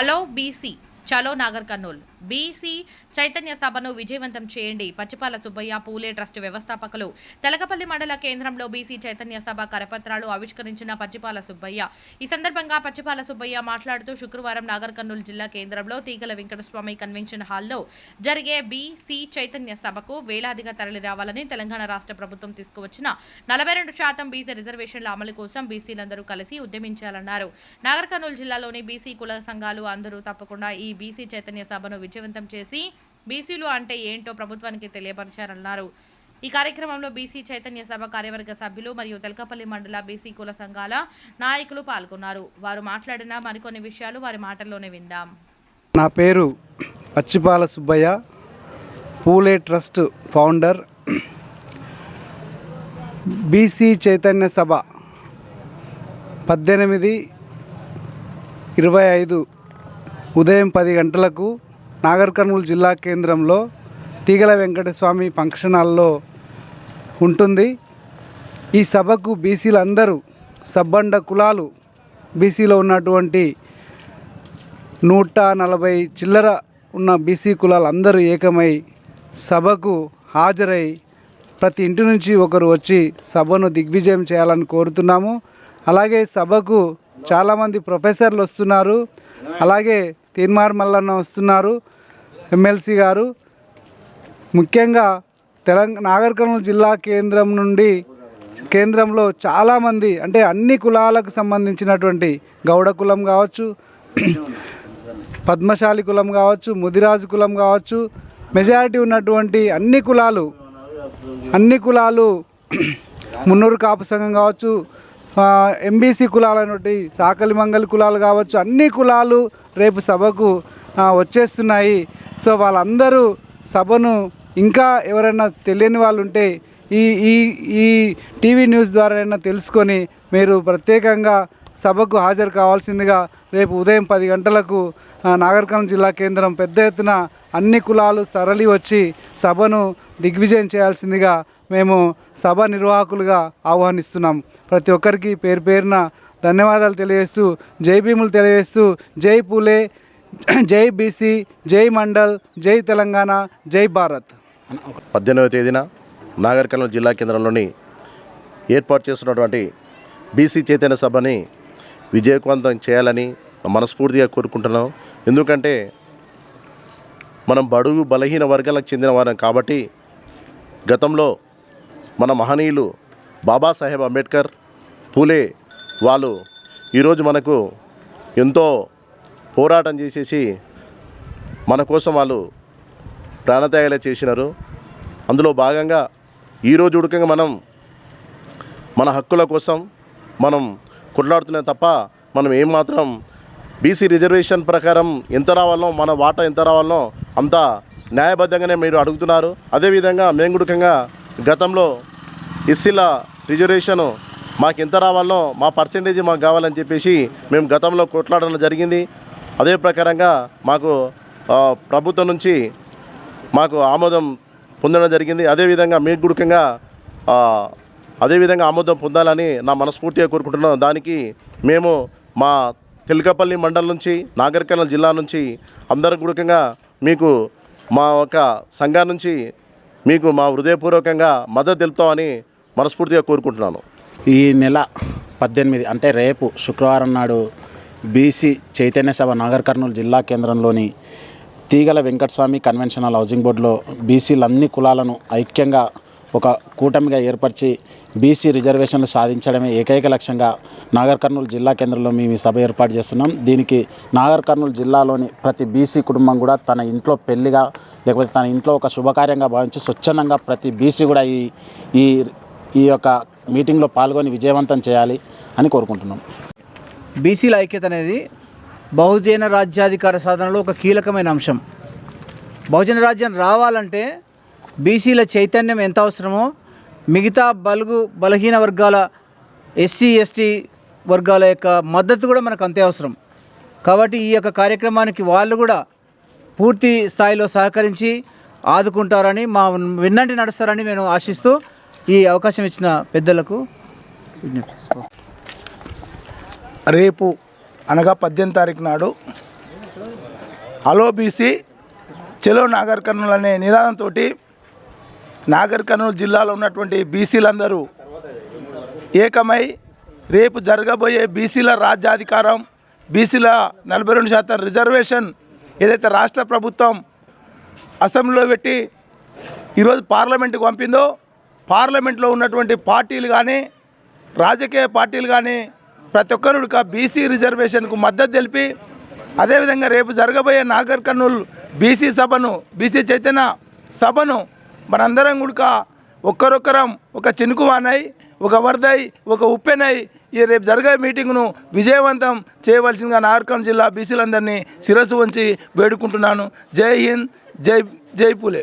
Hello BC చలో Nagar Kurnool. BC Chaitanya సభను విజయవంతం చేయండి. పచ్చిపాల సుబ్బయ్య పూలే ట్రస్ట్ వ్యవస్థాపకులు. తెలకపల్లి మండల కేంద్రంలో బీసీ చైతన్య సభ కరపత్రాలు ఆవిష్కరించిన పచ్చిపాల సుబ్బయ్య. ఈ సందర్భంగా పచ్చిపాల సుబ్బయ్య మాట్లాడుతూ శుక్రవారం నాగర్ కర్నూలు జిల్లా కేంద్రంలో తీగల వెంకటస్వామి కన్వెన్షన్ హాల్లో జరిగే బీసీ చైతన్య సభకు వేలాదిగా తరలి రావాలని తెలంగాణ రాష్ట్ర ప్రభుత్వం తీసుకువచ్చిన నలభై రెండు శాతం బీసీ రిజర్వేషన్ల అమలు కోసం బీసీలందరూ కలిసి ఉద్యమించాలన్నారు. నాగర్ కర్నూలు జిల్లాలోని బీసీ కుల సంఘాలు అందరూ తప్పకుండా ఈ బీసీ చైతన్య సభను విజయవంతం చేసి బీసీలు అంటే ఏంటో ప్రభుత్వానికి తెలియపరిచారన్నారు. ఈ కార్యక్రమంలో బీసీ చైతన్య సభ కార్యవర్గ సభ్యులు మరియు తెలకపల్లి మండల బీసీ కుల సంఘాల నాయకులు పాల్గొన్నారు. వారు మాట్లాడిన మరికొన్ని విషయాలు వారి మాటల్లోనే విందాం. నా పేరు Pachipala Subbaiah Phule trust founder. BC Chaitanya Sabha పద్దెనిమిది ఇరవై ఐదు ఉదయం పది గంటలకు నాగర్ కర్నూలు జిల్లా కేంద్రంలో తీగల వెంకటస్వామి ఫంక్షన్ హాల్లో ఉంటుంది. ఈ సభకు బీసీలందరూ సబ్బండ కులాలు బీసీలో ఉన్నటువంటి నూట నలభై చిల్లర ఉన్న బీసీ కులాలు అందరూ ఏకమై సభకు హాజరై ప్రతి ఇంటి నుంచి ఒకరు వచ్చి సభను దిగ్విజయం చేయాలని కోరుతున్నాము. అలాగే సభకు చాలామంది ప్రొఫెసర్లు వస్తున్నారు. అలాగే తీర్మార్ మల్లన్న వస్తున్నారు ఎమ్మెల్సీ గారు. ముఖ్యంగా తెలంగాణ నాగర్ కర్నూలు జిల్లా కేంద్రం నుండి కేంద్రంలో చాలామంది అంటే అన్ని కులాలకు సంబంధించినటువంటి గౌడ కులం కావచ్చు పద్మశాలి కులం కావచ్చు ముదిరాజు కులం కావచ్చు మెజారిటీ ఉన్నటువంటి అన్ని కులాలు అన్ని కులాలు మున్నూరు కాపు సంఘం కావచ్చు ఎంబీసీ కులాలైనటువంటి సాకలి మంగలి కులాలు కావచ్చు అన్ని కులాలు రేపు సభకు వచ్చేస్తున్నాయి. సో వాళ్ళందరూ సభను ఇంకా ఎవరైనా తెలియని వాళ్ళు ఉంటే ఈ ఈ ఈ టీవీ న్యూస్ ద్వారా అయినా తెలుసుకొని మీరు ప్రత్యేకంగా సభకు హాజరు కావాల్సిందిగా రేపు ఉదయం పది గంటలకు ఆ, నాగర్కర్నూలు జిల్లా కేంద్రం పెద్ద ఎత్తున అన్ని కులాలు తరలి వచ్చి సభను దిగ్విజయం చేయాల్సిందిగా మేము సభ నిర్వాహకులుగా ఆహ్వానిస్తున్నాం. ప్రతి ఒక్కరికి పేరు పేరున ధన్యవాదాలు తెలియజేస్తూ జై భీములు తెలియజేస్తూ జై పూలే జై బీసీ జై మండల్ జై తెలంగాణ జై భారత్. పద్దెనిమిదవ తేదీన నాగర్ కర్నూలు జిల్లా కేంద్రంలోని ఏర్పాటు చేస్తున్నటువంటి బీసీ చైతన్య సభని విజయవంతం చేయాలని మనస్ఫూర్తిగా కోరుకుంటున్నాం. ఎందుకంటే మనం బడుగు బలహీన వర్గాలకు చెందిన వారం కాబట్టి గతంలో మన మహనీయులు బాబాసాహెబ్ అంబేద్కర్ పూలే వాళ్ళు ఈరోజు మనకు ఎంతో పోరాటం చేసేసి మన కోసం వాళ్ళు ప్రాణత్యాగాలే చేసినారు. అందులో భాగంగా ఈరోజు ఉడకంగా మనం మన హక్కుల కోసం మనం కొట్లాడుతున్నాం తప్ప మనం ఏమాత్రం బీసీ రిజర్వేషన్ ప్రకారం ఎంత రావాలనో మన వాటా ఎంత రావాలనో అంత న్యాయబద్ధంగానే మీరు అడుగుతున్నారు. అదేవిధంగా మేము గుడకంగా గతంలో ఇస్సిల రిజర్వేషన్ మాకు ఎంత రావాలో మా పర్సంటేజ్ మాకు కావాలని చెప్పేసి మేము గతంలో కొట్లాడడం జరిగింది. అదే ప్రకారంగా మాకు ప్రభుత్వం నుంచి మాకు ఆమోదం పొందడం జరిగింది. అదేవిధంగా మీకు గుడికంగా అదేవిధంగా ఆమోదం పొందాలని నా మనస్ఫూర్తిగా కోరుకుంటున్నాను. దానికి మేము మా తెలకపల్లి మండలం నుంచి నాగర్ జిల్లా నుంచి అందరం గుడికంగా మీకు మా ఒక సంఘం నుంచి మీకు మా హృదయపూర్వకంగా మద్దతు తెలుపుతామని మనస్ఫూర్తిగా కోరుకుంటున్నాను. ఈ నెల పద్దెనిమిది అంటే రేపు శుక్రవారం నాడు బీసీ చైతన్య సభ నాగర్ కర్నూలు జిల్లా కేంద్రంలోని Teegala Venkataswamy conventional housing housing బోర్డులో బీసీలు అన్ని కులాలను ఐక్యంగా ఒక కూటమిగా ఏర్పరిచి బీసీ రిజర్వేషన్లు సాధించడమే ఏకైక లక్ష్యంగా నాగర్ కర్నూలు జిల్లా కేంద్రంలో మేము ఈ సభ ఏర్పాటు చేస్తున్నాం. దీనికి నాగర్ కర్నూలు జిల్లాలోని ప్రతి బీసీ కుటుంబం కూడా తన ఇంట్లో పెళ్ళిగా లేకపోతే తన ఇంట్లో ఒక శుభకార్యంగా భావించి స్వచ్ఛందంగా ప్రతి బీసీ కూడా ఈ ఈ ఈ యొక్క మీటింగ్లో పాల్గొని విజయవంతం చేయాలి అని కోరుకుంటున్నాం. బీసీల ఐక్యత అనేది బహుజన రాజ్యాధికార సాధనలో ఒక కీలకమైన అంశం. బహుజన రాజ్యం రావాలంటే బీసీల చైతన్యం ఎంత అవసరమో మిగతా బలుగు బలహీన వర్గాల ఎస్సీ ఎస్టీ వర్గాల యొక్క మద్దతు కూడా మనకు అంతే అవసరం. కాబట్టి ఈ యొక్క కార్యక్రమానికి వాళ్ళు కూడా పూర్తి స్థాయిలో సహకరించి ఆదుకుంటారని మా విన్నంటి నడుస్తారని నేను ఆశిస్తూ ఈ అవకాశం ఇచ్చిన పెద్దలకు రేపు అనగా పద్దెనిమిది తారీఖు నాడు హలో బీసీ చెలో నాగర్ కర్నూలు అనే నిదానంతో నాగర్ కర్నూలు జిల్లాలో ఉన్నటువంటి బీసీలందరూ ఏకమై రేపు జరగబోయే బీసీల రాజ్యాధికారం బీసీల నలభై రెండు శాతం రిజర్వేషన్ ఏదైతే రాష్ట్ర ప్రభుత్వం అసెంబ్లీలో పెట్టి ఈరోజు పార్లమెంటుకు పంపిందో పార్లమెంట్లో ఉన్నటువంటి పార్టీలు కానీ రాజకీయ పార్టీలు కానీ ప్రతి ఒక్కరు బీసీ రిజర్వేషన్కు మద్దతు తెలిపి అదేవిధంగా రేపు జరగబోయే నాగర్ కర్నూలు బీసీ సభను బీసీ చైతన్య సభను మనందరం కూడా ఒక్కరొక్కరం ఒక చినుకువానై ఒక వరదై ఒక ఉప్పెనై ఈ రేపు జరిగే మీటింగ్ను విజయవంతం చేయవలసిందిగా నార్కం జిల్లా బీసీలందరినీ శిరస్సు వంచి వేడుకుంటున్నాను. జై హింద్ జై జై పూలే.